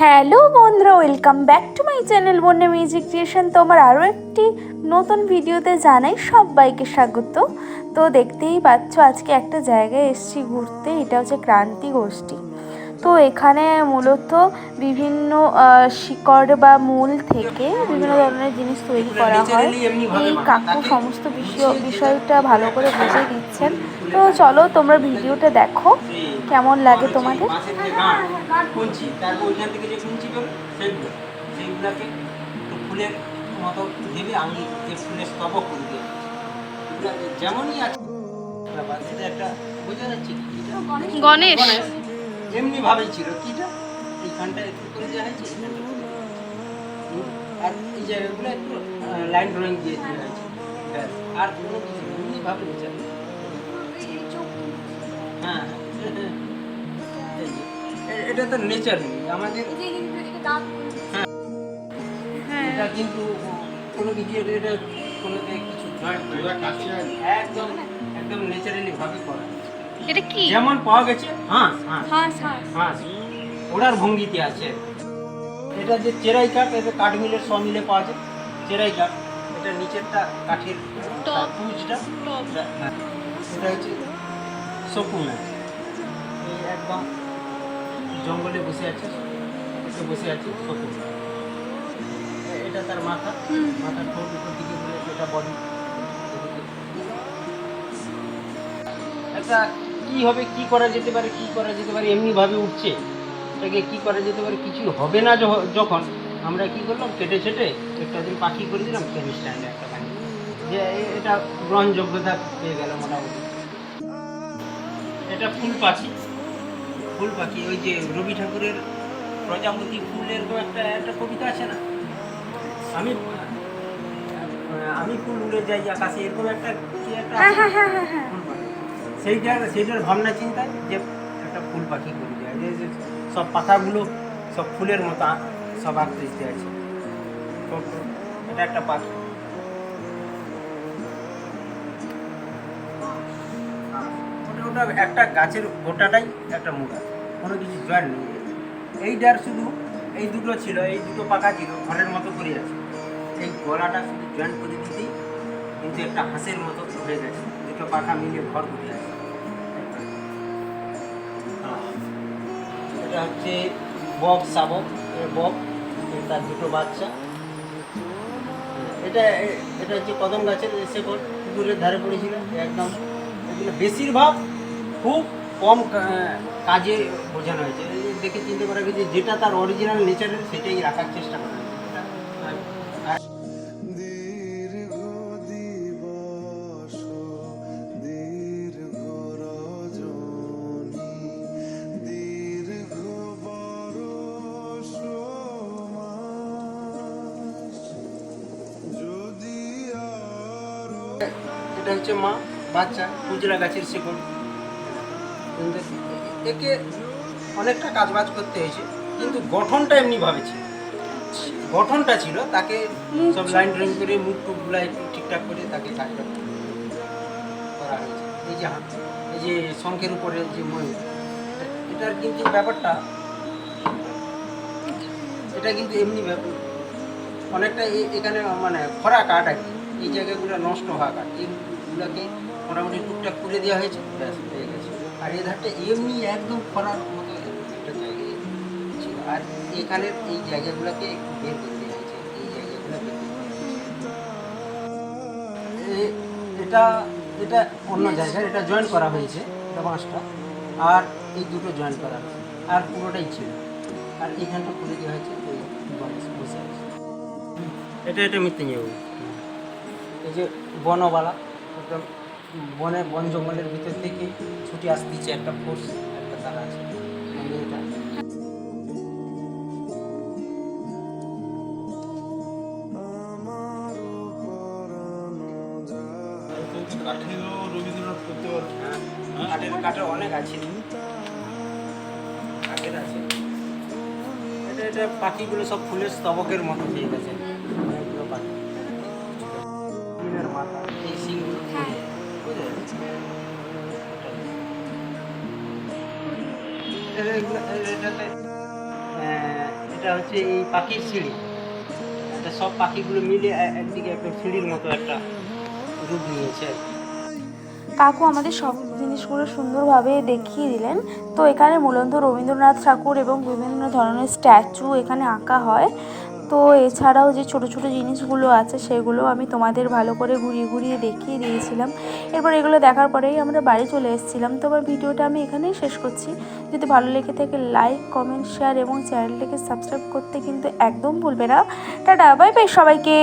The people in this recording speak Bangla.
হ্যালো বন্ধুরা, welcome back to my channel Bonna music creation. তো আমার আরও একটি নতুন ভিডিওতে জানাই সবাইকে স্বাগত। তো দেখতেই পাচ্ছ, আজকে একটা জায়গায় এসেছি ঘুরতে, এটা হচ্ছে ক্রান্তি গোষ্ঠী। তো এখানে মূলত বিভিন্ন শিকড় বা মূল থেকে বিভিন্ন ধরনের জিনিস তৈরি করা হয়। এই কাকু সমস্ত বিষয়, বিষয়টা ভালো করে বুঝিয়ে দিচ্ছেন। তো চলো তোমরা ভিডিওটা দেখো কেমন লাগে তোমাদের? ফুলের মতো ভেবে আমি যে ফুলের স্তবক করে যেমনই আছে একটা বোঝা যাচ্ছে? গণেশ এমনি ভাবেই ছিল কিটা এইখানটা একটু করে দেওয়া হয়েছে আর এই জায়গাগুলো একটু লাইন ড্রয়িং দিয়ে দেওয়া হয়েছে আর কোনো কিছু এমনি ভাবে বিচার হ্যাঁ। হ্যাঁ, এটা তো নেচার আমাদের হ্যাঁ। এটা কিন্তু কোনো কিছু এটা এটা কোনোতে কিছু একদম একদম ন্যাচারালি ভাবে করা। এটা কি? যেমন পাওয়া গেছে হাঁস হাঁস। হাঁস হাঁস। ওড়ার ভঙ্গিতে আছে। এটা যে চেরাই কাঠ এটা কাঠ মিলের স মিলে পাওয়া যায়। চেরাই কাঠ এটা নিচেরটা কাঠের টপ। হ্যাঁ। এটা হচ্ছে শকুন এই একদম জঙ্গলে বসে আছে বসে আছে শকুন এটা তার মাথা। মাথার ঠোঁট উপর দিকে ঘুরে এটা বডি একটা কি হবে কি করা যেতে পারে কি করা যেতে পারে এমনিভাবে উঠছে। এটাকে কি করা যেতে পারে কিছু হবে না যখন। আমরা কি করলাম কেটে ছেটে একটা দিন পাখি করে দিলাম পেন স্ট্যান্ডে একটা পাখি। যে এটা গ্রহণযোগ্যতা পেয়ে গেল মোটামুটি। এটা ফুল পাখি। ফুল পাখি ওই যে রবি ঠাকুরের প্রজাপতি ফুল এরকম একটা একটা কবিতা আছে না? আমি আমি ফুল উড়ে যাই আকাশে এরকম একটা কি একটা হ্যাঁ হ্যাঁ? হ্যাঁ। সেইটার সেইটার ভাবনা চিন্তায় যে একটা ফুল পাখি করে দেয় যে সব পাতাগুলো সব ফুলের মতো সব আকৃতিতে আছে। এটা একটা পাখি। ওটা একটা গাছের গোটাটাই একটা মুড়া, কোনো কিছু জয়েন্ট নেই। এইটার শুধু এই দুটো ছিল, এই দুটো পাকা ছিল, ঘরের মতো করে আছে। এই গলাটা শুধু জয়েন্ট করে দিতেই কিন্তু একটা হাঁসের মতো হয়ে গেছে। দুটো পাখা মিলে ঘর করে আছে। এটা হচ্ছে বক শাবক বক তার দুটো বাচ্চা। এটা এটা হচ্ছে কদম গাছের শেকড়, পুকুরের ধারে পড়েছিল, একদম। বেশিরভাগ খুব কম কাজে বোঝানো হয়েছে। দেখে চিনতে পারা গেছে যেটা তার অরিজিনাল নেচারের সেটাই রাখার চেষ্টা করা এটা, হচ্ছে মা বাচ্চা কুজরা গাছের শিকড়। একে অনেকটা কাজ বাজ করতে হয়েছে, কিন্তু গঠনটা এমনি ভাবে ছিল। গঠনটা ছিল, তাকে সব লাইন ড্রয়িং করে, মুখ টুকগুলো একটু ঠিকঠাক করে তাকে কাজটা করা হয়েছে। এই যে হাত, এই যে শঙ্খের উপরে যে ময়ূর, এটার কিন্তু ব্যাপারটা, এটা কিন্তু এমনি ব্যাপার অনেকটা এখানে মানে খরা কাঠ আর কি, এই জায়গাগুলো নষ্ট হওয়া কাঠ। এইগুলোকে মোটামুটি টুকটাক করে দেওয়া হয়েছে, ব্যাস, হয়ে গেছে। আর এই ধারটা এমনি একদম খরার মতো একটা জায়গায় ছিল আর এখানের এই জায়গাগুলোকে একটু বের করে দেওয়া হয়েছে এই জায়গাগুলো বের এটা এটা অন্য জায়গায়, এটা জয়েন করা হয়েছে, এটা বাঁশটা আর এই দুটো জয়েন করা আর পুরোটাই ছিল। আর এইখানটা খুলে দেওয়া হয়েছে এটা এটা মৃত্যুঞ্জয় এই যে বনবালা একদম বনে বন জঙ্গলের ভিতর থেকে ছুটে আসতেছে একটা ফোর্স একটা তারা আছে। মানে রবীন্দ্রনাথ পারবে হ্যাঁ, কাঠের অনেক কাঠের আছে। এটা এটা পাখিগুলো সব ফুলের স্তবকের মতো হয়ে গেছে। আহ, এটা হচ্ছে এই পাখির সিঁড়ি। এটা সব পাখিগুলো মিলে একদিকে একটা সিঁড়ির মতো একটা রূপ নিয়েছে। কাকু আমাদের সব জিনিসগুলো সুন্দরভাবে দেখিয়ে দিলেন। তো এখানে মূলত রবীন্দ্রনাথ ঠাকুর এবং বিভিন্ন ধরনের স্ট্যাচু এখানে আঁকা হয়। তো এছাড়াও যে ছোট ছোট জিনিসগুলো আছে সেগুলো আমি তোমাদের ভালো করে ঘুরিয়ে ঘুরিয়ে দেখিয়ে দিয়েছিলাম। এরপর এগুলো দেখার পরেই আমরা বাড়ি চলে এসেছিলাম। তো আমার ভিডিওটা আমি এখানেই শেষ করছি। যদি ভালো লেগে থাকে লাইক কমেন্ট শেয়ার এবং চ্যানেলটাকে সাবস্ক্রাইব করতে কিন্তু একদম ভুলবে না। টাটা বাই বাই সবাইকে।